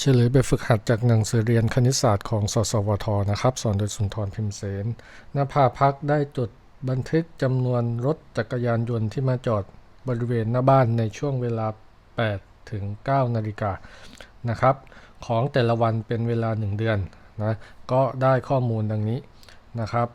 เฉลยแบบฝึกหัดจากหนังสือเรียนคณิตศาสตร์ของสสวทนะครับ สอนโดยสุนทรพิมพ์เสนนภาพักได้จดบันทึกจำนวนรถจักรยานยนต์ที่มาจอดบริเวณหน้าบ้านในช่วงเวลา 8 ถึง 9 นาฬิกานะครับ ของแต่ละวันเป็นเวลา 1 เดือนนะก็ได้ข้อมูลดังนี้นะครับ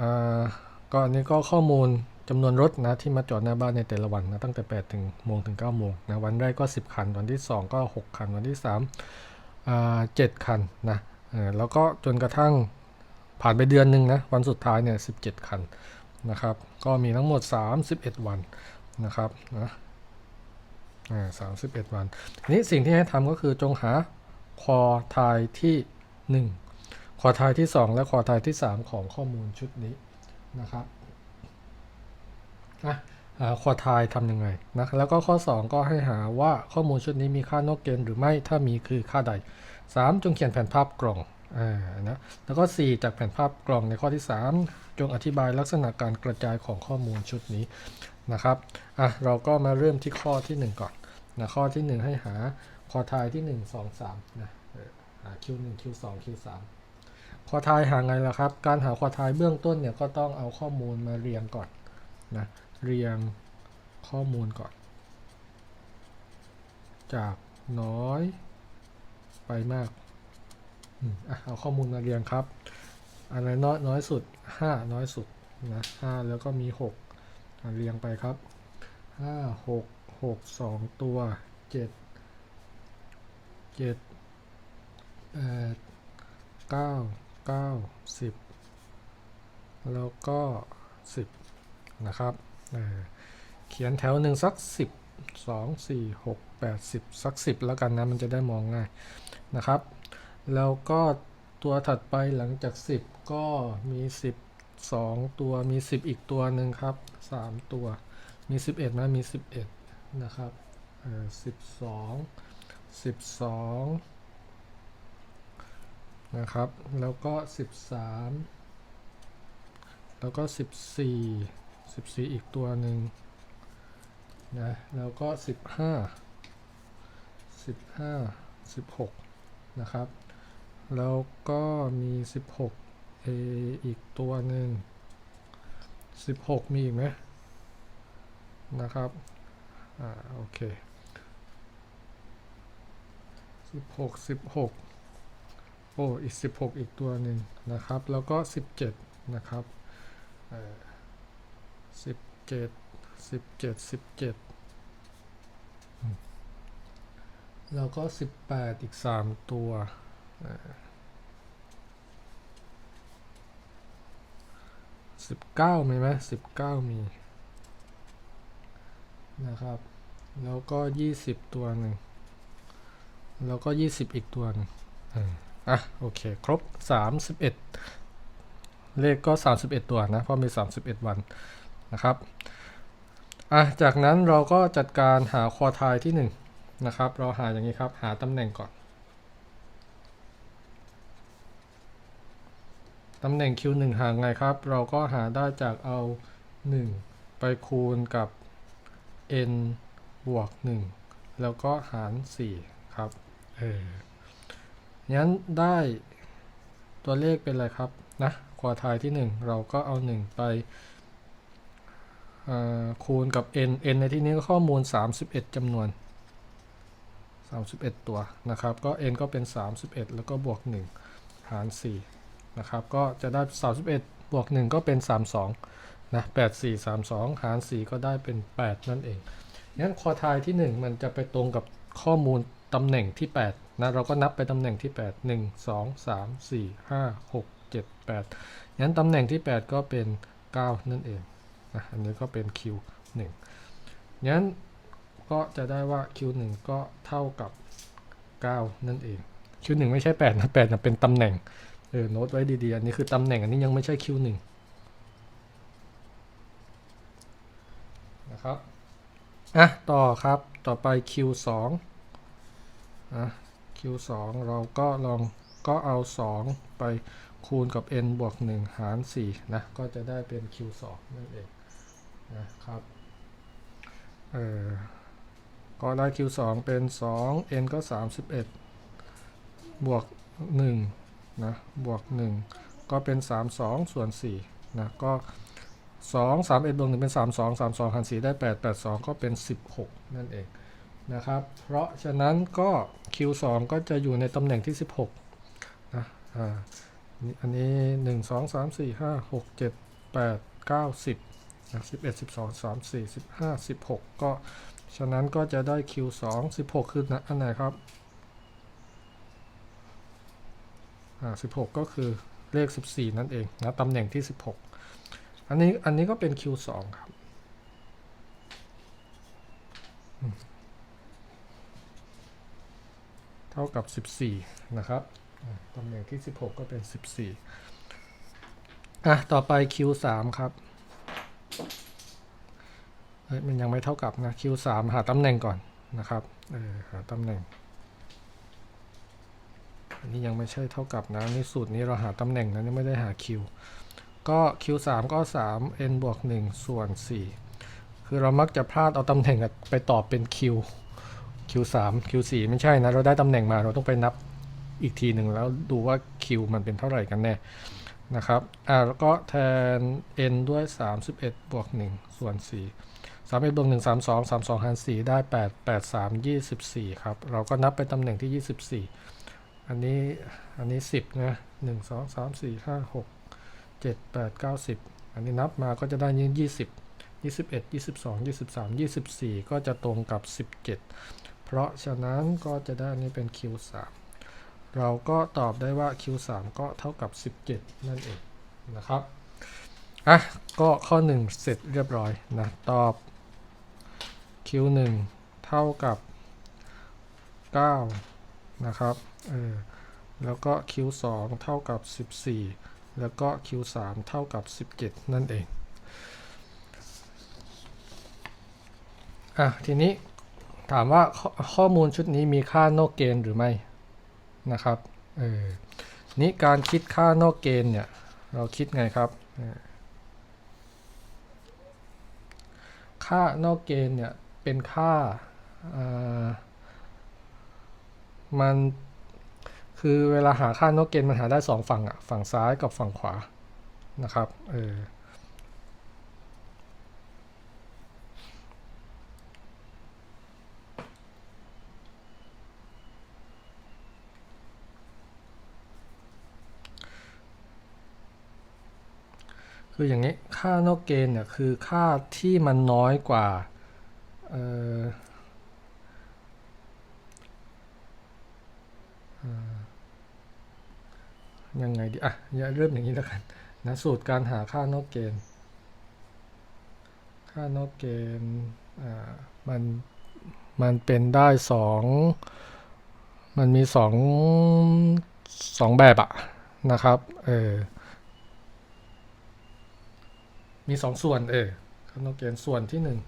อ่าก็อันนี้ก็ข้อมูล จำนวนรถนะที่มาจอดหน้าบ้านในแต่ละวันนะตั้งแต่ 8 ถึงโมงถึง9โมงนะวันแรกก็ 10 คัน วันที่ 2 ก็ 6 คัน วันที่3อ่า7คันนะแล้วก็จนกระทั่งผ่านไปเดือนหนึ่งนะวันสุดท้ายเนี่ย17 คันนะครับ ก็มีทั้งหมด 31 วันนะครับนะอ่า31วัน นี้สิ่งที่ให้ทำก็คือจงหาคอทายที่ 1 คอทายที่ 2 และคอทายที่ 3 ของข้อมูลชุดนี้นะครับ อะหาคอทายทำยังไงนะแล้วก็ข้อ 2 ก็ให้หาว่าข้อมูลชุดนี้มีค่านอกเกณฑ์หรือไม่ถ้ามีคือค่าใด 3 จงเขียนแผนภาพกล่องอ่านะแล้วก็ 4 จากแผนภาพกล่องในข้อที่ 3 จงอธิบายลักษณะการกระจายของข้อมูลชุดนี้นะครับอะเราก็มาเริ่มที่ข้อที่ 1 ก่อนนะข้อที่ 1 ให้หาคอทายที่ 1 2 3นะหา Q1 Q2 Q3 คอทายหาไงล่ะครับ การหาคอทายเบื้องต้นเนี่ยก็ต้องเอาข้อมูลมาเรียงก่อนนะ เรียงข้อมูลก่อน จากน้อย ไปมากอะเอาข้อมูลมาเรียงครับ อันไหนน้อยน้อยสุด 5 น้อยสุดนะ5แล้วก็มี 6 เรียงไปครับ 5 6 6 2 ตัว 7 7 8 9 9 10 แล้วก็ 10 นะครับ เขียนแถวหนึ่งสัก10 2 4 6 8 10สัก10แล้วกันนะ มันจะได้มองง่ายนะครับ แล้วก็ตัวถัดไปหลังจาก10ก็มี10 2ตัวมี10อีกตัวหนึ่งครับ3ตัวมี11ไหมมี11นะครับเอ่อ12 12นะครับ แล้วก็13แล้วก็14 14 อีกตัวหนึ่งนะแล้วก็ 15 15 16 นะครับ แล้วก็มี 16 A อีกตัวหนึ่ง 16 มีอีกไหมนะครับ อ่า โอเค 16 16 โอ้ อีก 16 อีกตัวหนึ่งนะครับ แล้วก็ 17 นะครับ เอ่อ สิบเจ็ดสิบเจ็ดสิบเจ็ดแล้วก็สิบแปดอีกสามตัวสิบเก้ามีไหมสิบเก้ามีนะครับ แล้วก็ยี่สิบตัวหนึ่งแล้วก็ยี่สิบอีกตัวหนึ่งอะโอเค ครบสามสิบเอ็ดเลขก็31ตัวนะ เพราะมี31วัน นะครับอะจากนั้นเราก็จัดการหาควอทายที่1นะครับเราหาอย่างนี้ครับหาตำแหน่งก่อนตำแหน่ง Q1 หาไงครับ เราก็หาได้จากเอา 1 ไปคูณกับ n บวก 1 แล้วก็หาร 4 ครับ เอองั้นได้ตัวเลขเป็นอะไรครับ นะควอทายที่ 1 เราก็เอา 1 ไป คูณกับ n n ในที่นี้ก็ข้อมูล 31จำนวน 31 ตัวนะครับ ก็ n ก็เป็น 31 แล้วก็บวก 1 หาร 4 นะครับ ก็จะได้ 31 บวก 1 ก็เป็น 32 นะ 8 4 32 หาร 4 ก็ได้เป็น 8 นั่นเอง งั้นคอทายที่ 1 มันจะไปตรงกับข้อมูลตำแหน่งที่ 8 นะ เราก็นับไปตำแหน่งที่ 8 1 2 3 4 5 6 7 8งั้นตำแหน่งที่ 8 ก็เป็น 9 นั่นเอง นะอันนี้ก็เป็น Q 1 งั้นก็จะได้ว่า Q 1 ก็เท่ากับ 9 นั่นเอง Q 1 ไม่ใช่8นะ8นะเป็นตำแหน่ง เออโน้ตไว้ดีๆ อันนี้คือตำแหน่งอันนี้ยังไม่ใช่ Q 1 นะครับ อะ ต่อครับ ต่อไป Q 2 อะ Q 2 เราก็ลองก็เอา 2 ไปคูณกับ n บวก 1 หาร 4 นะ ก็จะได้เป็น q 2 นั่นเอง นะครับเออก็ได้ q 2 เป็น 2 n ก็ 31 บวก1นะบวก 1 ก็เป็น 3 2 ส่วน4นะก็2 3 1บวก1เป็น 3 2 3 2หาร4ได้ 8 8 2 ก็เป็น 16 นั่นเองนะครับ เพราะฉะนั้นก็ Q2 ก็จะอยู่ในตำแหน่งที่ 16นะอ่าอันนี้ 1 2 3 4 5 6 7 8 9 10 นะ11 12 3 4 15 16ก็ฉะนั้นก็จะได้ Q2 16คือนะอันไหนครับอ่า16ก็คือเลข14นั่นเองนะตำแหน่งที่16อันนี้อันนี้ก็เป็น Q2 ครับเท่ากับ 14 นะครับ ตำแหน่งที่ 16 ก็เป็น 14 อะ ต่อไป Q3 ครับ เฮ้ยมันยังไม่เท่ากับนะ Q3 หาตำแหน่งก่อนนะครับเออหาตำแหน่ง อันนี้ยังไม่ใช่เท่ากับนะนี่สูตรนี้เราหาตำแหน่งนะนี่ไม่ได้หา q ก็ q 3 ก็ 3 n บวก1ส่วน 4 คือเรามักจะพลาดเอาตำแหน่งไปตอบเป็น q q 3 q 4 ไม่ใช่นะ เราได้ตำแหน่งมาเราต้องไปนับอีกทีหนึ่งแล้วดูว่า q มันเป็นเท่าไหร่กันแน่นะครับ อ่าแล้วก็แทน n ด้วย 31 บวก 1 ส่วน 4 3 1บวก1 3 2 3 2หาร4ได้8 8 3 24ครับ เราก็นับไปตำแหน่งที่24อันนี้อันนี้สิบนะหนึ่งสองสามสี่ห้าหกเจ็ดแปดเก้าสิบอันนี้นับมาก็จะได้ยี่ยี่สิบยี่สิบเอ็ดยี่สิบสองยี่สิบสามยี่สิบสี่ก็จะตรงกับสิบเจ็ดเพราะฉะนั้นก็จะได้นนี้เป็น Q สามเราก็ตอบได้ว่า Q สามก็เท่ากับสิบเจ็ดนั่นเองนะครับ อะ ก็ข้อหนึ่งเสร็จเรียบร้อยนะ ตอบ Q หนึ่งเท่ากับเก้านะครับเออแล้วก็ Q2 เท่ากับ 14 แล้วก็ Q3 เท่ากับ 17 นั่นเองอะทีนี้ถามว่าข้อข้อมูลชุดนี้มีค่านอกเกณฑ์หรือไม่นะครับเออนี่การคิดค่านอกเกณฑ์เนี่ย เราคิดไงครับ ค่านอกเกณฑ์เนี่ย เป็นค่าามันคือเวลาหาค่านกเกณฑ์มันหาได้สองฝั่งอะฝั่งซ้ายกับฝั่งขวานะครับเออคืออย่างนี้ค่านอกเกณฑ์เนี่ยคือค่าที่มันน้อยกว่า เออยังไงดีอะอย่าเริ่มอย่างนี้แล้วกันนะสูตรการหาค่านอกเกณฑ์ค่านอกเกณฑ์อ่ามันมันเป็นได้สองมันมีสองสองแบบอะนะครับเออมีสองส่วนเออค่านอกเกณฑ์ส่วนที่หนึ่ง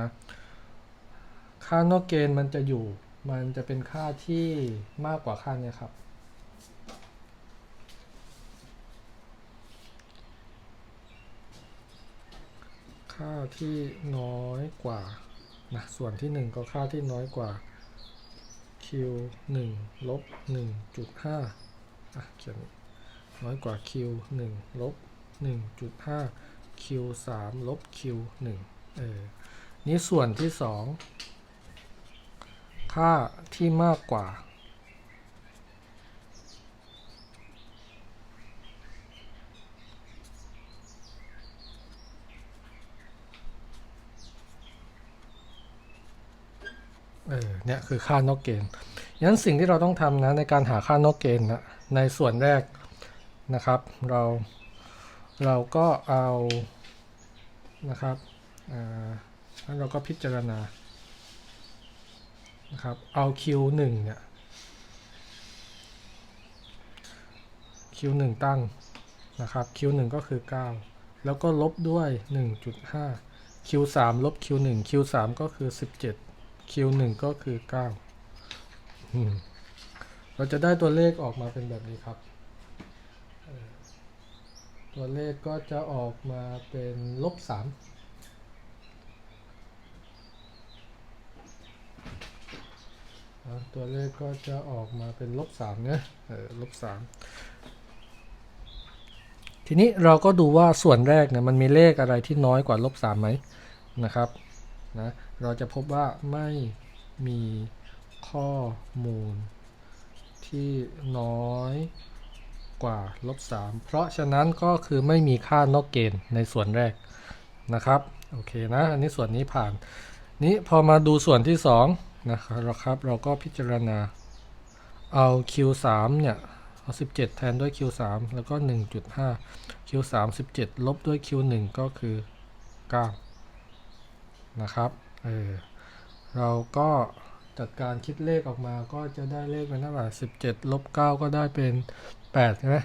นะค่านอกเกณฑ์มันจะอยู่ มันจะเป็นค่าที่มากกว่าค่าเนี้ยครับ ค่าที่น้อยกว่านะส่วนที่ 1 ก็ค่าที่น้อยกว่า q 1ลบ1.5อะเขียนน้อยกว่า q 1ลบ1.5 q 3ลบ q 1เออ นี่ส่วนที่2ค่าที่มากกว่า เออ เนี่ย คือค่านอกเกณฑ์งั้นสิ่งที่เราต้องทำนะ ในการหาค่านอกเกณฑ์นะในส่วนแรกนะครับ เราเราก็เอานะครับอ่า แล้วเราก็พิจารณานะครับเอา Q1 เนี่ย Q1 ตั้งนะครับ Q1 ก็คือ 9 แล้วก็ลบด้วย 1.5 Q3 ลบ Q1 Q3 ก็คือ 17 Q1 ก็คือ 9 เราจะได้ตัวเลขออกมาเป็นแบบนี้ครับ ตัวเลขก็จะออกมาเป็นลบ 3 ล อะ ตัวเลขก็จะออกมาเป็นลบสามเนี่ยเออลบสามทีนี้เราก็ดูว่าส่วนแรกเนี่ยมันมีเลขอะไรที่น้อยกว่าลบสามไหมนะครับนะเราจะพบว่าไม่มีข้อมูลที่น้อยกว่าลบสามเพราะฉะนั้นก็คือไม่มีค่านอกเกณฑ์ในส่วนแรกนะครับ โอเคนะ อันนี้ส่วนนี้ผ่าน นี้พอมาดูส่วนที่2 นะครับเราก็พิจารณาเอา Q3 เนี่ยเอา 17 แทนด้วย Q3 แล้วก็ 1.5 Q3 17 ลบด้วย Q1 ก็คือ 9 นะครับ เออ เราก็จัดการคิดเลขออกมาก็จะได้เลขเป็นเท่าไหร่17 ลบ 9 ก็ได้เป็น8ใช่ไหม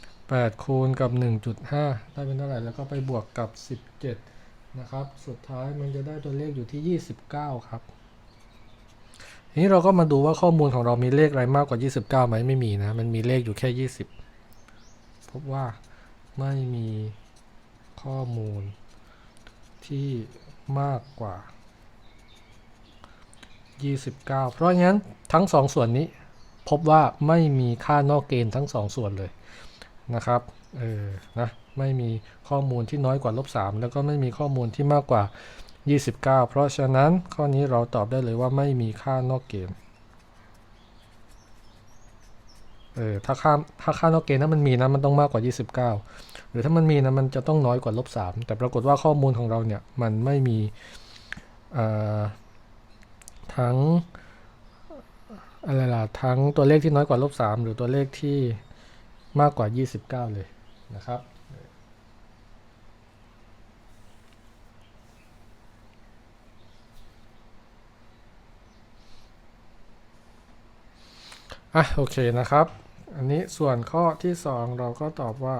8คูณกับ 1.5 ได้เป็นเท่าไหร่ แล้วก็ไปบวกกับ 17 นะครับ สุดท้ายมันจะได้ตัวเลขอยู่ที่ 29 ครับ ทีนี้เราก็มาดูว่าข้อมูลของเรามีเลขอะไรมากกว่า 29ไหมไม่มีนะ มันมีเลขอยู่แค่ 20 พบว่าไม่มีข้อมูลที่มากกว่า 29 เพราะงั้นทั้งสองส่วนนี้พบว่าไม่มีค่านอกเกณฑ์ทั้งสองส่วนเลยนะครับเออนะไม่มีข้อมูลที่น้อยกว่าลบ3แล้วก็ไม่มีข้อมูลที่มากกว่า 29 เพราะฉะนั้นข้อนี้เราตอบได้เลยว่าไม่มีค่านอกเกณฑ์เออถ้าค่าถ้าค่านอกเกณฑ์นั้นมันมีนะมันต้องมากกว่า 29 หรือถ้ามันมีนะมันจะต้องน้อยกว่าลบ3แต่ปรากฏว่าข้อมูลของเราเนี่ยมันไม่มีทั้งอะไรล่ะทั้งตัวเลขที่น้อยกว่าลบ3หรือตัวเลขที่มากกว่า 29 เลยนะครับ อะโอเคนะครับ อันนี้ส่วนข้อที่ 2 เราก็ตอบว่า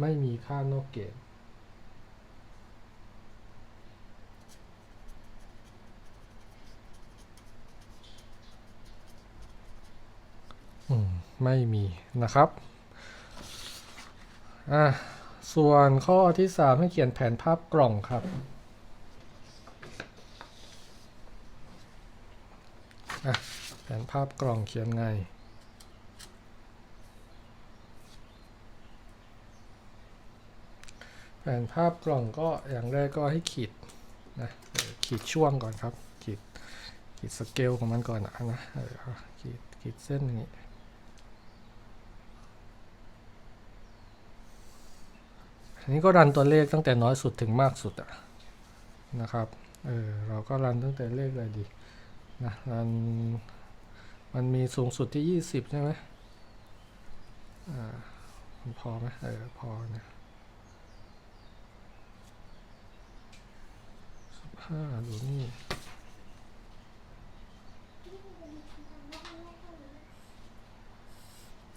ไม่มีค่านอกเกณฑ์อืมไม่มีนะครับ อะส่วนข้อที่ 3 ให้เขียนแผนภาพกล่องครับ อะ แผนภาพกล่องเขียนไง แผนภาพกล่องก็อย่างแรกก็ให้ขีดนะขีดช่วงก่อนครับ ขีดขีดสเกลของมันก่อนนะนะขีดขีดเส้นอย่างนี้อันนี้ก็รันตัวเลขตั้งแต่น้อยสุดถึงมากสุดอะนะครับ เออเราก็รันตั้งแต่เลขอะไรดีนะรัน มันมีสูงสุดที่ 20 ใช่ไหมอ่ามันพอไหมเออ พอนะสิบห้าดูนี่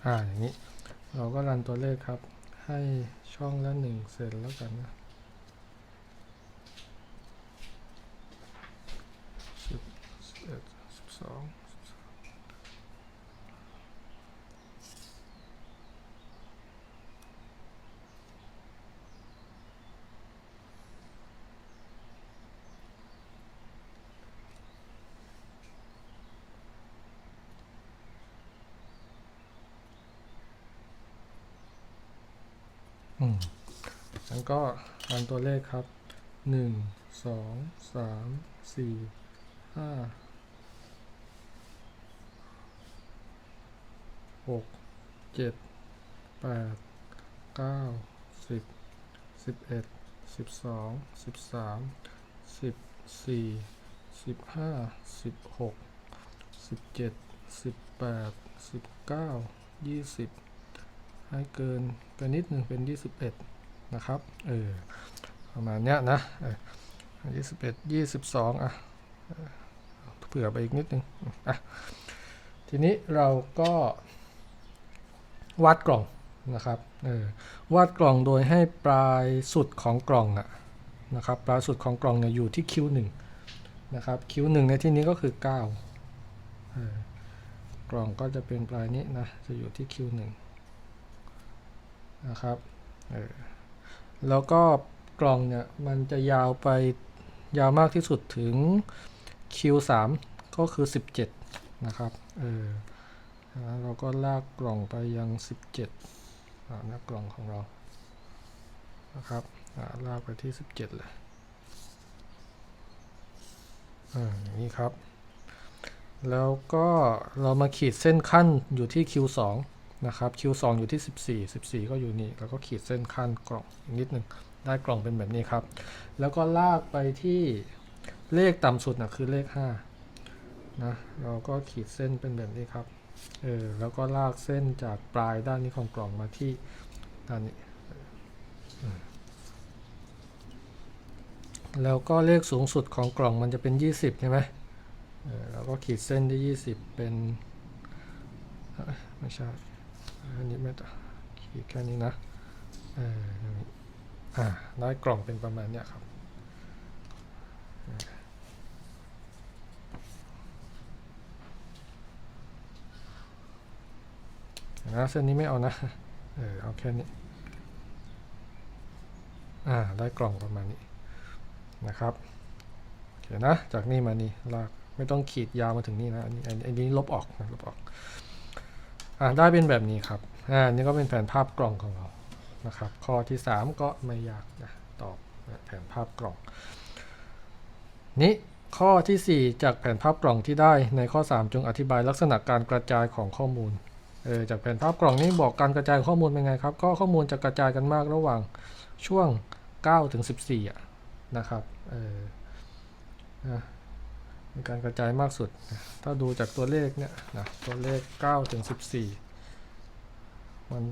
อ่าอย่างนี้ เราก็รันตัวเลขครับ ให้ช่องละหนึ่งเซนแล้วกันนะสิบสิบเอ็ดสิบสองอืม แล้วก็รันตัวเลขครับหนึ่งสองสามสี่ห้าหกเจ็ดแปดเก้าสิบสิบเอ็ดสิบสองสิบสามสิบสี่สิบห้าสิบหกสิบเจ็ดสิบแปดสิบเก้ายี่สิบให้เกินไปนิดหนึ่งเป็นยี่สิบเอ็ด นะครับเออประมาณเนี้ยนะยี่สิบเอ็ดยี่สิบสองอะเผื่อไปอีกนิดนึงอะทีนี้เราก็วาดกล่องนะครับเออวาดกล่องโดยให้ปลายสุดของกล่องอะนะครับปลายสุดของกล่องเนี่ยอยู่ที่คิวหนึ่งนะครับคิวหนึ่งในที่นี้ก็คือ9เออกล่องก็จะเป็นปลายนี้นะจะอยู่ที่คิวหนึ่งนะครับเออ แล้วก็กล่องเนี่ยมันจะยาวไปยาวมากที่สุดถึง Q3 ก็คือ 17 นะครับ เออแล้วเราก็ลากกล่องไปยัง 17หน้ากล่องของเรา นะครับลากไปที่ 17 เลยอย่างนี้ครับ แล้วก็เรามาขีดเส้นขั้นอยู่ที่ Q2 นะครับ Q2 อยู่ที่ 14 14 ก็อยู่นี่ แล้วก็ขีดเส้นขั้นกล่องอีกนิดนึงได้กล่องเป็นแบบนี้ครับ แล้วก็ลากไปที่เลขต่ำสุดนะคือเลข 5 นะ เราก็ขีดเส้นเป็นแบบนี้ครับ เออ แล้วก็ลากเส้นจากปลายด้านนี้ของกล่องมาที่ด้านนี้ แล้วก็เลขสูงสุดของกล่องมันจะเป็น 20 ใช่ไหมเออเราก็ขีดเส้นที่ 20 เป็นเอ้ยไม่ใช่ อันนี้ไม่ต้องขีดแค่นี้นะเอออ่าได้กล่องเป็นประมาณเนี้ยครับนะเส้นนี้ไม่เอานะ เออเอาแค่นี้ อ่า ได้กล่องประมาณนี้นะครับ โอเคนะ จากนี่มานี่ลาก ไม่ต้องขีดยาวมาถึงนี่นะ อันนี้ อันนี้ลบออกนะ ลบออก อ่าได้เป็นแบบนี้ครับอ่านี่ก็เป็นแผนภาพกล่องของเรานะครับ ข้อที่ 3 ก็ไม่ยากนะตอบแผนภาพกล่อง นี้ข้อทีสี่ 4 จากแผนภาพกล่องที่ได้ในข้อ 3 จงอธิบายลักษณะการกระจายของข้อมูลเออจากแผนภาพกล่องนี้บอกการกระจายข้อมูลเป็นไงครับ ก็ข้อมูลจะกระจายกันมากระหว่างช่วง9ถึง14อะนะครับเออ มีการกระจายมากสุด ถ้าดูจากตัวเลขเนี่ยนะตัวเลข9ถึง14 มัน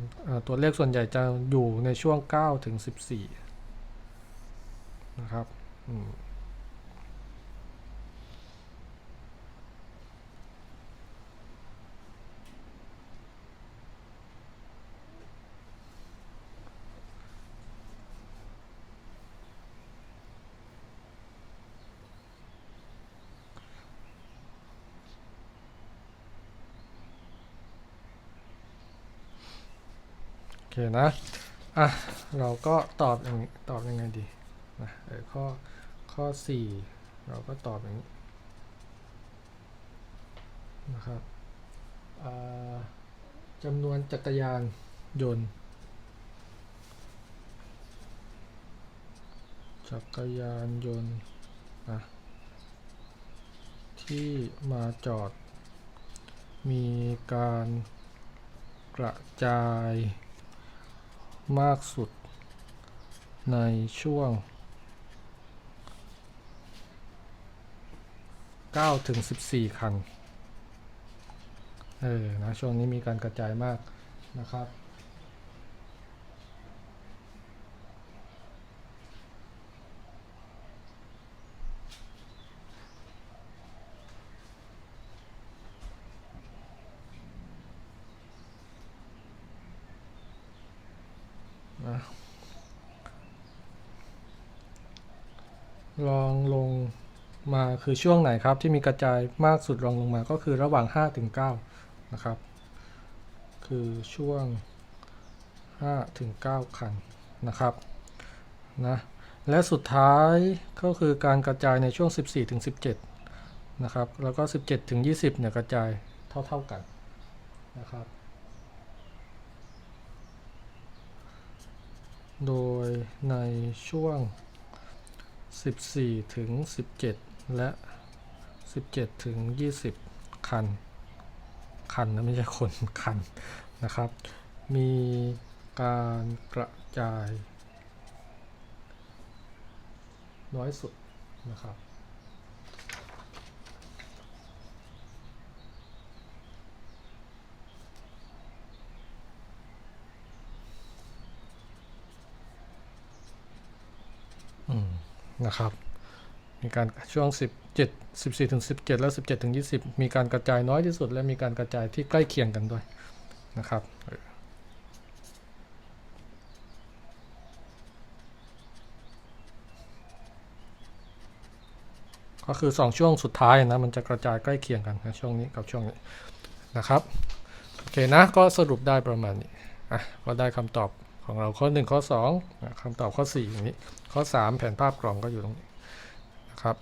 ตัวเลขส่วนใหญ่จะอยู่ในช่วง9ถึง14 นะครับ อืม นะอะเราก็ตอบอย่างนี้ตอบยังไงดีนะเออข้อข้อ 4 เราก็ตอบอย่างนี้นะครับอ่าจำนวนจักรยานยนต์ จักรยานยนต์นะที่มาจอด มีการกระจาย มากสุดในช่วง9ถึง14 ครั้ง เออ นะ ช่วงนี้มีการกระจายมากนะครับ นะ ลองลงมาคือช่วงไหนครับ ที่มีกระจายมากสุดรองลงมาก็คือระหว่าง 5 ถึง 9 นะครับ คือช่วง 5 ถึง 9 คันนะครับนะและสุดท้ายก็คือการกระจายในช่วง 14 ถึง 17 นะครับ แล้วก็ 17 ถึง 20 เนี่ยกระจายเท่า ๆกันนะครับ โดยในช่วง 14 ถึง 17 และ 17 ถึง 20 คัน คันนะไม่ใช่คนคันนะครับ มีการกระจาย น้อยสุดนะครับอืม นะครับ มีการช่วง 17 14ถึง17 แล้ว17ถึง20 มีการกระจายน้อยที่สุด และมีการกระจายที่ใกล้เคียงกันด้วยนะครับก็คือ 2 ช่วงสุดท้ายนะมันจะกระจายใกล้เคียงกันนะช่วงนี้กับช่วงนี้นะครับ โอเคนะ ก็สรุปได้ประมาณนี้อะก็ได้คำตอบ ของเราข้อ 1 ข้อ2คำตอบข้อ4อย่างนี้ ข้อ 3 แผนภาพกล่องก็อยู่ตรงนี้นะครับ